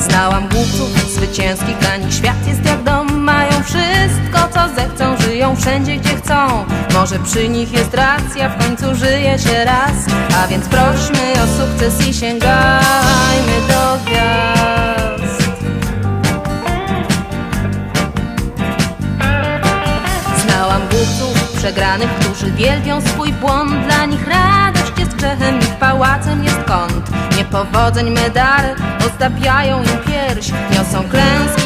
Znałam głupców zwycięskich, dla nich świat jest jak dom. Mają wszystko co zechcą, żyją wszędzie gdzie chcą. Może przy nich jest racja, w końcu żyje się raz. A więc prośmy o sukces i sięgajmy do gwiazd przegranych, którzy wielbią swój błąd. Dla nich radość jest grzechem, ich pałacem jest kąt. Niepowodzeń medale ozdabiają im pierś Niosą klęski,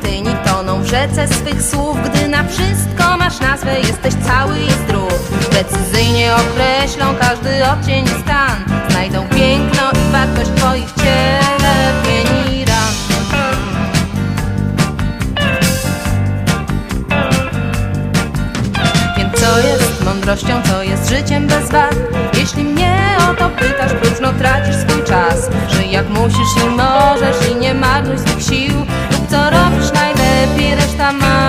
Kretyni toną w rzece swych słów Gdy na wszystko masz nazwę, jesteś cały i zdrów. Precyzyjnie określą każdy odcień i stan. Znajdą piękno i wartość twoich cierpień i ran. Wiem co jest mądrością, co jest życiem bez wad? Jeśli mnie o to pytasz, próżno tracisz swój czas. Żyj jak musisz i możesz essa.